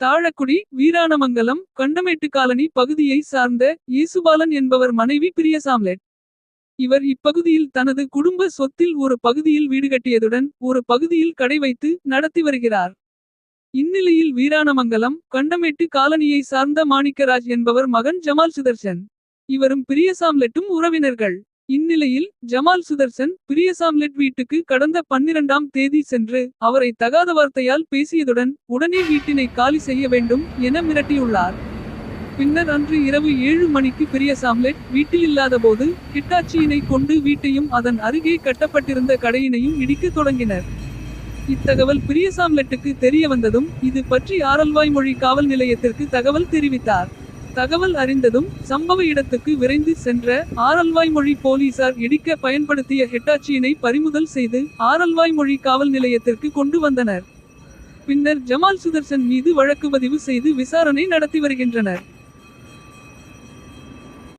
Thazhakudi வீராணமங்கலம் கண்டமேட்டு colony பகுதியை சார்ந்த இயேசுபாலன் என்பவர் மனைவி பிரியசாம்லெட் இவர் இப்பகுதியில் தனது குடும்ப சொத்தில் ஒரு பகுதியில் வீடு கட்டியதுடன் ஒரு பகுதியில் கடை வைத்து நடத்தி வருகிறார். இந்நிலையில் வீராணமங்கலம் கண்டமேட்டு காலனியை சார்ந்த மாணிக்கராஜ் என்பவர் மகன் ஜமால் சுதர்சன். இவரும் பிரியசாம்லெட்டும் உறவினர்கள். இந்நிலையில் ஜமால் சுதர்சன் பிரியசாம்லெட் வீட்டுக்கு கடந்த பன்னிரண்டாம் தேதி சென்று அவரை தகாத வார்த்தையால் பேசியதுடன் உடனே வீட்டினை காலி செய்ய வேண்டும் என மிரட்டியுள்ளார். பின்னர் அன்று இரவு ஏழு மணிக்கு பிரியசாம்லெட் வீட்டில் இல்லாதபோது கிட்டாச்சியினை கொண்டு வீட்டையும் அதன் அருகே கட்டப்பட்டிருந்த கடையினையும் இடிக்கத் தொடங்கினர். இத்தகவல் பிரியசாம்லெட்டுக்கு தெரிய வந்ததும் இது பற்றி ஆரல்வாய்மொழி காவல் நிலையத்திற்கு தகவல் தெரிவித்தார். தகவல் அறிந்ததும் சம்பவ இடத்துக்கு விரைந்து சென்ற ஆரல்வாய்மொழி போலீசார் இடிக்க பயன்படுத்திய ஹெட்டாச்சியினை பறிமுதல் செய்து ஆரல்வாய்மொழி காவல் நிலையத்திற்கு கொண்டு வந்தனர். பின்னர் ஜமால் சுதர்சன் மீது வழக்கு பதிவு செய்து விசாரணை நடத்தி வருகின்றனர்.